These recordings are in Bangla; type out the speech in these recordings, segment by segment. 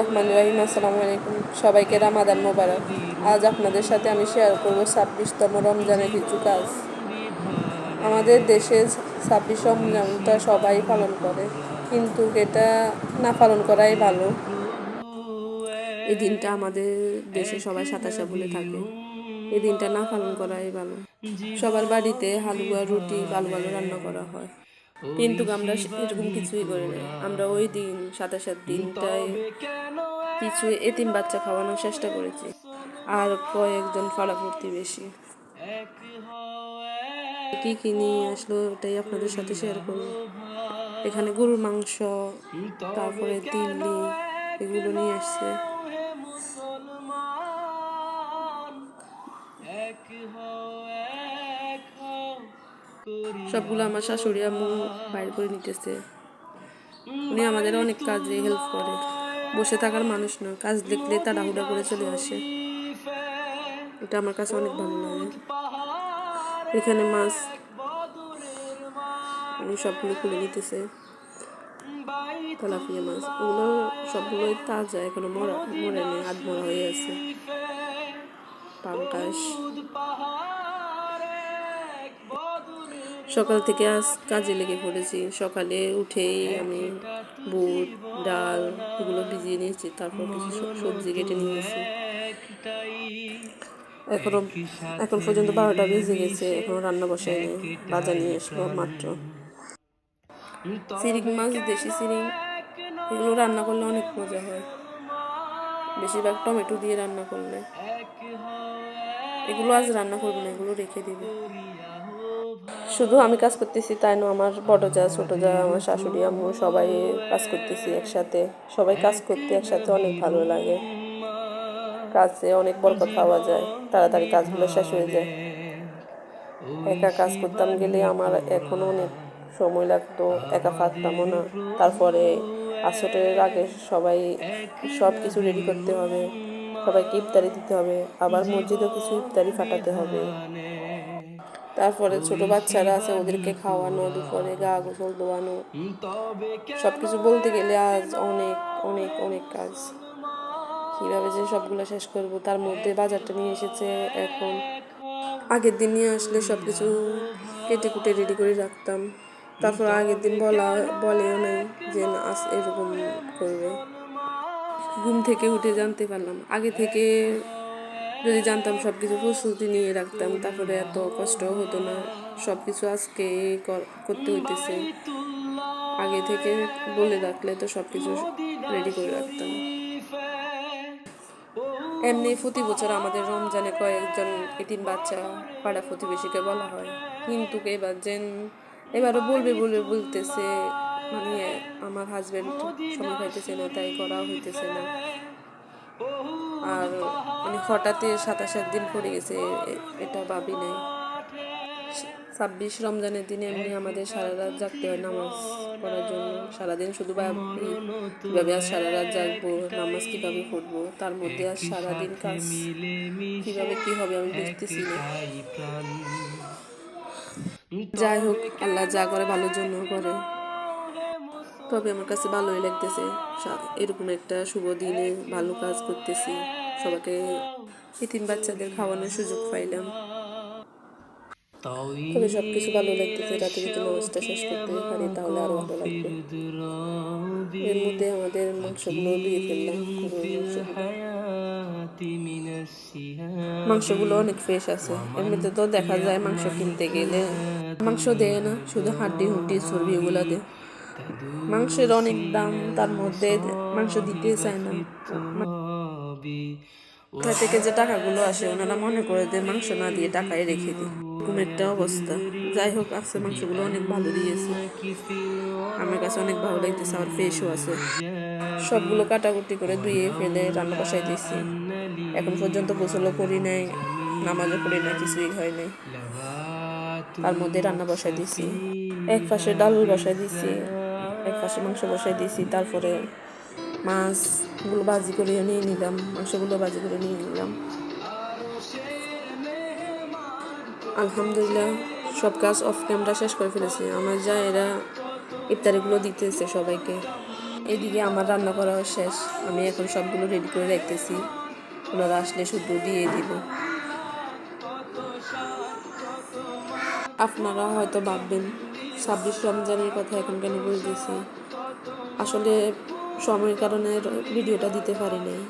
রহমান রাহিম, আসসালামু আলাইকুম। সবাইকে রামাদান মোবারক। আজ আপনাদের সাথে আমি শেয়ার করব ছাব্বিশতম রমজানের কিছু কাজ। আমাদের দেশে ছাব্বিশ রমজানটা সবাই পালন করে, কিন্তু এটা না পালন করাই ভালো। এই দিনটা আমাদের দেশে সবাই সাতাশা বলে থাকে। এই দিনটা না পালন করাই ভালো। সবার বাড়িতে হালুয়া, রুটি ভালো ভালো রান্না করা হয়। কিন্তু আমরা এরকম কিছুই করি না আমরা ওই দিন সাতাশার দিনটায় কিছু এতিম বাচ্চা খাওয়ানোর চেষ্টা করেছি। আর কয়েকজন ফাড়া প্রতিবেশী কি কি নিয়ে আসলো ওটাই আপনাদের সাথে শেয়ার করব। এখানে গরুর মাংস তারপরে দিল্লি এগুলো নিয়ে আসছে। সবগুলো আমার শাশুড়ি আম্মু বাইর করে নিতেছে। উনি আমাদের অনেক কাজে হেল্প করে। বসে থাকার মানুষ না, কাজ দেখলে তাড়াহুড়া করে চলে আসে। এটা আমার কাছে অনেক ভালো লাগে। এখানে মাছ, উনি সবগুলো খুলে নিতেছে। তেলাপিয়া মাছ, ওগুলো সবগুলোই তাজা, এখনও মরা, মরেনি আধ মরা হয়ে আছে। পাঙ্কাশ। সকাল থেকে আজ কাজে লেগে পড়েছি। সকালে উঠেই আমি বুট, ডাল এগুলো ভিজিয়ে নিয়েছি, তারপর কিছু সবজি কেটে নিয়েছি। এখনও এখন পর্যন্ত বারোটা বেজে গেছে, এখনও রান্না বসাই বাজার নিয়ে আসলো মাত্র। সিরিং মাছ, দেশি সিরিং, এগুলো রান্না করলে অনেক মজা হয়। বেশিরভাগ টমেটো দিয়ে রান্না করলে। এগুলো আজ রান্না করব না, এগুলো রেখে দিবে। শুধু আমি কাজ করতেছি তাই না, আমার বড় যা, ছোট যা, আমার শাশুড়ি, আম্মু সবাই কাজ করতেছি একসাথে, সবাই কাজ করতে একসাথে অনেক ভালো লাগে। কাজে অনেক বরকত পাওয়া যায়, তাড়াতাড়ি কাজগুলো শেষ হয়ে যায়। একা কাজ করতাম গেলে আমার এখনও অনেক সময় লাগতো, একা পারতামও না। তারপরে আসরের আগে সবাই সব কিছু রেডি করতে হবে, সবাইকে ইফতারি দিতে হবে, আবার মসজিদেও কিছু ইফতারি ফাটাতে হবে। তারপরে ছোট বাচ্চারা আছে ওদেরকে খাওয়ানো দুপুরে গা গোসল দোয়ানো সব কিছু বলতে গেলে আজ অনেক অনেক অনেক কাজ। কীভাবে যে সবগুলো শেষ করব তার মধ্যে বাজারটা নিয়ে এসেছে এখন। আগের দিন নিয়ে আসলে সব কিছু কেটে কুটে রেডি করে রাখতাম। তারপর আগের দিন বলা বলেও নাই যে না আজ এরকম করবে। ঘুম থেকে উঠে জানতে পারলাম। আগে থেকে যদি জানতাম সব কিছু প্রস্তুতি নিয়ে রাখতাম তারপরে এত কষ্ট হতো না। সব কিছু আজকে করতে হইতেছে। আগে থেকে বলে রাখলে তো সব কিছু রেডি করে রাখতাম। এমনি প্রতি বছর আমাদের রমজানে কয়েকজন এতিম বাচ্চা পাড়া প্রতিবেশীকে বলা হয়। কিন্তু এবার যেন, এবারও বলবে বলে বলতেছে মানে আমার হাজব্যান্ড সময় পাইতেছে না, তাই করা হইতেছে না। আর মানে হঠাৎই সাতাশ সাত দিন পড়ে গেছে এটা ভাবি নাই। ছাব্বিশ রমজানের দিনে এমনি আমাদের সারা রাত জাগতে হয় নামাজ পড়ার জন্য। সারাদিন শুধু ভাবি কীভাবে আজ সারা রাত জাগবো নামাজ কীভাবে পড়ব তার মধ্যে আজ সারাদিন কাজ। কীভাবে কী হবে আমি বুঝতেছি না। যাই হোক আল্লাহ যা করে ভালোর জন্য করে। তবে আমার কাছে ভালোই লাগতেছে। এরকম একটা শুভ দিনে ভালো কাজ করতেছি। সবাইকে তিন বাচ্চাদের খাওয়ানোর সুযোগ পাইলাম। তবে সব কিছু ভালো লাগতেছে, রাতে যদি নামাজটা শেষ করতে পারি তাহলে আরও ভালো লাগবে। এর মধ্যে আমাদের মাংসগুলো দিয়ে ফেললাম। মাংসগুলো অনেক ফ্রেশ আছে। এমনিতে তো দেখা যায় মাংস কিনতে গেলে মাংস দেয় না, শুধু হাড্ডি হুড্ডি চর্বি এগুলো দেয়। মাংসের অনেক দাম তার মধ্যে মাংস দিতে চায় না কোথা থেকে যে টাকাগুলো আসে ওনারা মনে করে যে মাংস না দিয়ে টাকায় রেখে দিই এরকম একটা অবস্থা যাই হোক আছে মাংসগুলো অনেক ভালো দিয়েছে আমার কাছে অনেক ভালো লাগতেছে আর ফ্রেশও আছে সবগুলো কাটাকুটি করে ধুয়ে ফেলে রান্না বসাই দিয়েছি এখন পর্যন্ত গোসলও করি নাই নামাজও করি না কিছুই হয় নাই তার মধ্যে রান্না বসাই দিয়েছি এক পাশে ডাল বসাই দিয়েছি এক পাশে মাংস বসাই দিয়েছি, তারপরে মাছগুলো ভাজি করে নিয়ে নিলাম, মাংসগুলো ভাজি করে নিয়ে নিলাম। আলহামদুলিল্লাহ, সব কাজ অফ ক্যামেরা শেষ করে ফেলেছি। আমার যা এরা ইফতারিগুলো দিতেছে সবাইকে। এদিকে আমার রান্না করাও শেষ। আমি এখন সবগুলো রেডি করে রাখতেছি ওনারা আসলে শুধু দিয়ে দিব। আপনারা হয়তো ভাববেন ছাব্বিশ রমজানের কথা এখন কেন বলতেছি? আসলে সময়ের কারণে ভিডিওটা দিতে পারি নাই।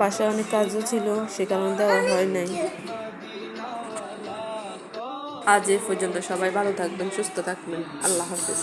বাসায় অনেক কাজও ছিল, সে কারণে দেওয়া হয় নাই। আজ এ পর্যন্ত সবাই ভালো থাকবেন, সুস্থ থাকবেন। আল্লাহ হাফিজ।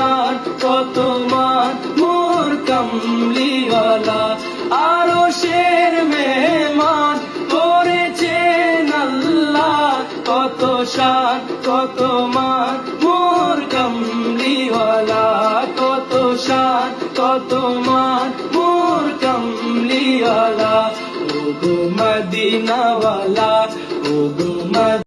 শান কত মান মোর কমলিওয়ালা, আরও শের মেহমান করেছেন আল্লাহ। কত শান কত মান মোর কমলিওয়ালা, কত শান কত মান মোর কমলিওয়ালা। ও গো মদিনাওয়ালা ও গো মদ